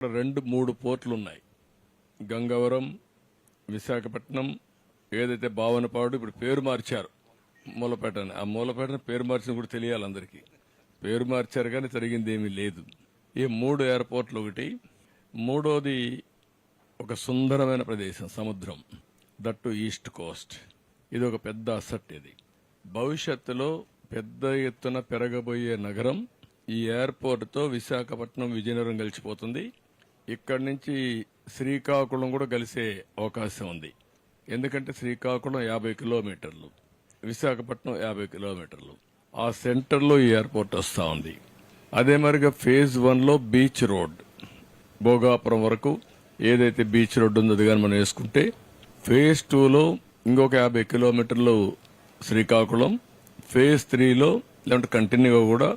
ఇక్కడ రెండు మూడు పోర్ట్లు ఉన్నాయి గంగవరం విశాఖపట్నం ఏదైతే భావనపాడు ఇప్పుడు పేరు మార్చారు మూలపేట అని ఆ మూలపేటని పేరు మార్చిన కూడా తెలియాలి అందరికీ. పేరు మార్చారు కానీ జరిగింది ఏమీ లేదు. ఈ మూడు ఎయిర్పోర్ట్లు ఒకటి. మూడోది ఒక సుందరమైన ప్రదేశం సముద్రం. That east coast. ఇది ఒక పెద్ద అసట్ ఇది. భవిష్యత్తులో పెద్ద ఎత్తున పెరగబోయే నగరం ఈ ఎయిర్పోర్ట్తో విశాఖపట్నం విజయనగరం కలిసిపోతుంది. ఇక్కడి నుంచి శ్రీకాకుళం కూడా కలిసే అవకాశం ఉంది. ఎందుకంటే శ్రీకాకుళం యాభై కిలోమీటర్లు విశాఖపట్నం యాభై కిలోమీటర్లు. ఆ సెంటర్లో ఈ ఎయిర్పోర్ట్ వస్తూ ఉంది. అదే మరిగా ఫేజ్ వన్లో బీచ్ రోడ్ భోగాపురం వరకు ఏదైతే బీచ్ రోడ్డు ఉందో అది కానీ మనం వేసుకుంటే ఫేజ్ టూలో ఇంకొక యాభై కిలోమీటర్లు శ్రీకాకుళం ఫేజ్ త్రీలో లేదంటే కంటిన్యూగా కూడా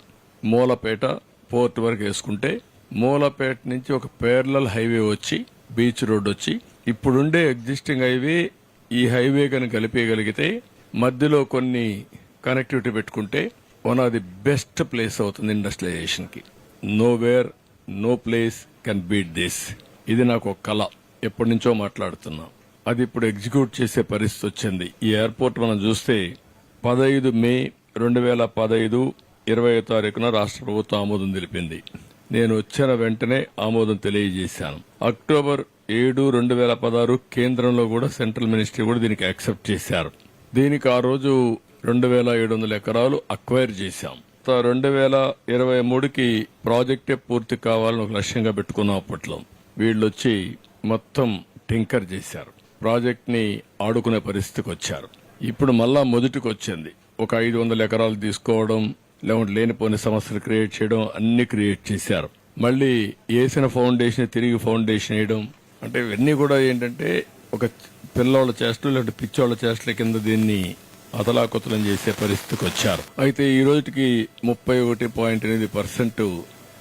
మూలపేట పోర్ట్ వరకు వేసుకుంటే మూలపేట నుంచి ఒక పేర్లల్ హైవే వచ్చి బీచ్ రోడ్ వచ్చి ఇప్పుడుండే ఎగ్జిస్టింగ్ హైవే ఈ హైవే కనుక కలిపేయగలిగితే మధ్యలో కొన్ని కనెక్టివిటీ పెట్టుకుంటే one of the best place అవుతుంది ఇండస్ట్రియలైజేషన్కి. Nowhere no place can beat this ఇది నాకు ఒక కళ ఎప్పటి నుంచో మాట్లాడుతున్నా. అది ఇప్పుడు ఎగ్జిక్యూట్ చేసే పరిస్థితి వచ్చింది. ఈ ఎయిర్పోర్ట్ మనం చూస్తే పదహైదు మే రెండు వేల పదహైదు ఇరవై తారీఖున రాష్ట్ర ప్రభుత్వం ఆమోదం తెలిపింది. నేను వచ్చిన వెంటనే ఆమోదం తెలియజేశాను. అక్టోబర్ ఏడు రెండు వేల పదహారు కేంద్రంలో కూడా సెంట్రల్ మినిస్ట్రీ కూడా దీనికి యాక్సెప్ట్ చేశారు. దీనికి ఆ రోజు రెండు వేల ఏడు వందల ఎకరాలు అక్వైర్ చేశాం. త- రెండు వేల ఇరవై మూడుకి ప్రాజెక్టే పూర్తి కావాలని ఒక లక్ష్యంగా పెట్టుకున్నాం అప్పట్లో. వీళ్ళు వచ్చి మొత్తం టింకర్ చేశారు. ప్రాజెక్ట్ని ఆడుకునే పరిస్థితికి వచ్చారు. ఇప్పుడు మళ్ళా మొదటికి వచ్చింది ఒక ఐదు వందల ఎకరాలు తీసుకోవడం లేకుంటే లేనిపోని సమస్యలు క్రియేట్ చేయడం అన్ని క్రియేట్ చేశారు. మళ్ళీ వేసిన ఫౌండేషన్ తిరిగి ఫౌండేషన్ వేయడం అంటే ఇవన్నీ కూడా ఏంటంటే ఒక పిల్లోళ్ళ చేష్టలు లేదంటే పిచ్చోళ్ళ చేష్టల కింద దీన్ని అతలాకుతలం చేసే పరిస్థితికి వచ్చారు. అయితే ఈ రోజుకి ముప్పై ఒకటి పాయింట్ ఎనిమిది పర్సెంట్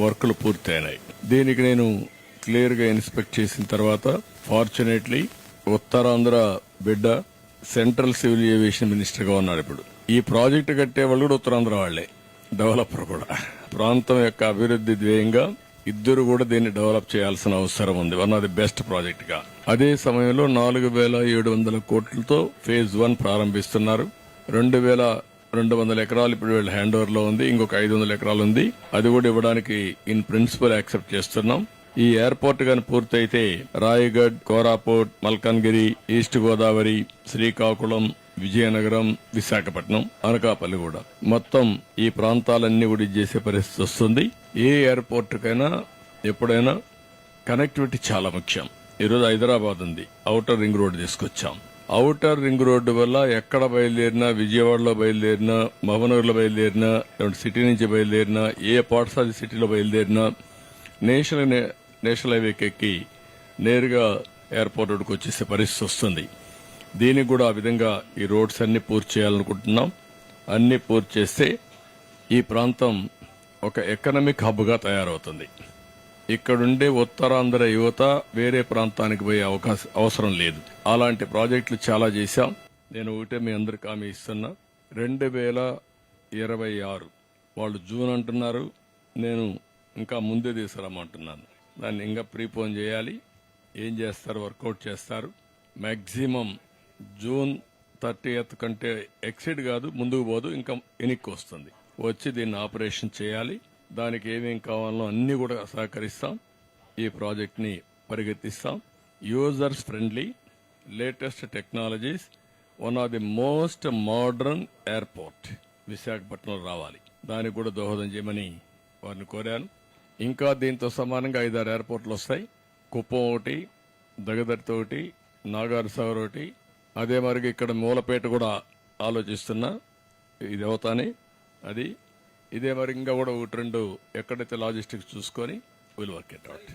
వర్కులు పూర్తయినాయి. దీనికి నేను క్లియర్గా ఇన్స్పెక్ట్ చేసిన తర్వాత ఫార్చునేట్లీ ఉత్తరాంధ్ర బిడ్డ సెంట్రల్ సివిల్ ఏవియేషన్ మినిస్టర్గా ఉన్నాడు ఇప్పుడు. ఈ ప్రాజెక్టు కట్టే వాళ్ళు కూడా ఉత్తరాంధ్ర వాళ్ళే డెవలపర్ కూడా. ప్రాంతం యొక్క అభివృద్ధి ధ్యేయంగా ఇద్దరు కూడా దీన్ని డెవలప్ చేయాల్సిన అవసరం ఉంది. వన్ ఆఫ్ ది బెస్ట్ ప్రాజెక్ట్గా. అదే సమయంలో నాలుగు వేల ఏడు వందల కోట్లతో ఫేజ్ వన్ ప్రారంభిస్తున్నారు. రెండు వేల రెండు వందల ఎకరాలు ఇప్పుడు వీళ్ళ హ్యాండ్ ఓవర్లో ఉంది. ఇంకొక ఐదు వందల ఎకరాలు ఉంది. అది కూడా ఇవ్వడానికి ఇన్ ప్రిన్సిపల్ యాక్సెప్ట్ చేస్తున్నాం. ఈ ఎయిర్పోర్ట్ గాని పూర్తయితే రాయగఢ్ కోరాపూట్ మల్కన్గిరి ఈస్ట్ గోదావరి శ్రీకాకుళం విజయనగరం విశాఖపట్నం అనకాపల్లి కూడా. మొత్తం ఈ ప్రాంతాలన్నీ కూడా చేసే పరిస్థితి వస్తుంది. ఏ ఎయిర్పోర్ట్కైనా ఎప్పుడైనా కనెక్టివిటీ చాలా ముఖ్యం. ఈరోజు హైదరాబాద్ ఉంది. అవుటర్ రింగ్ రోడ్ తీసుకొచ్చాం. అవుటర్ రింగ్ రోడ్డు వల్ల ఎక్కడ బయలుదేరినా విజయవాడలో బయలుదేరినా మహబూబ్నగర్లో బయలుదేరినా లేదంటే సిటీ నుంచి బయలుదేరినా ఏ పాఠశాల సిటీలో బయలుదేరినా నేషనల్ నే- నేషనల్ హైవేకి ఎక్కి నేరుగా ఎయిర్పోర్ట్ రోడ్డుకు వచ్చేసే పరిస్థితి వస్తుంది. దీనికి కూడా ఆ విధంగా ఈ రోడ్స్ అన్ని పూర్తి చేయాలనుకుంటున్నాం. అన్ని పూర్తి చేస్తే ఈ ప్రాంతం ఒక ఎకనమిక్ హబ్గా తయారవుతుంది. ఇక్కడుండే ఉత్తరాంధ్ర యువత వేరే ప్రాంతానికి పోయే అవకాశం అవసరం లేదు. అలాంటి ప్రాజెక్టులు చాలా చేశాం. నేను ఒకటే మీ అందరికి హామీ ఇస్తున్నా. రెండు వేల ఇరవై ఆరు వాళ్ళు జూన్ అంటున్నారు. నేను ఇంకా ముందే తీసుకురమ్మంటున్నాను. దాన్ని ఇంకా ప్రీపోన్ చేయాలి. ఏం చేస్తారు? వర్కౌట్ చేస్తారు. మ్యాక్సిమం జూన్ థర్టీ కంటే ఎక్సిడ్ కాదు ముందుకు పోదు ఇంకా ఎనిక్కి వస్తుంది. వచ్చి దీన్ని ఆపరేషన్ చేయాలి. దానికి ఏమేం కావాలో అన్ని కూడా సహకరిస్తాం. ఈ ప్రాజెక్ట్ని పరిగెత్తిస్తాం. Users friendly latest technologies one of the most modern airport విశాఖపట్నంలో రావాలి. దానికి కూడా దోహదం చేయమని వారిని కోరాను. ఇంకా దీంతో సమానంగా ఐదారు ఎయిర్పోర్ట్లు వస్తాయి. కుప్పం ఒకటి దగదర్తి ఒకటి నాగార్ ఒకటి అదే మరి ఇక్కడ మూలపేట కూడా ఆలోచిస్తున్నా. ఇది అవుతానే అది. ఇదే మరి ఇంకా కూడా ఒకటి రెండు ఎక్కడైతే లాజిస్టిక్స్ చూసుకొని విల్ వర్క్ ఇట్ అవుట్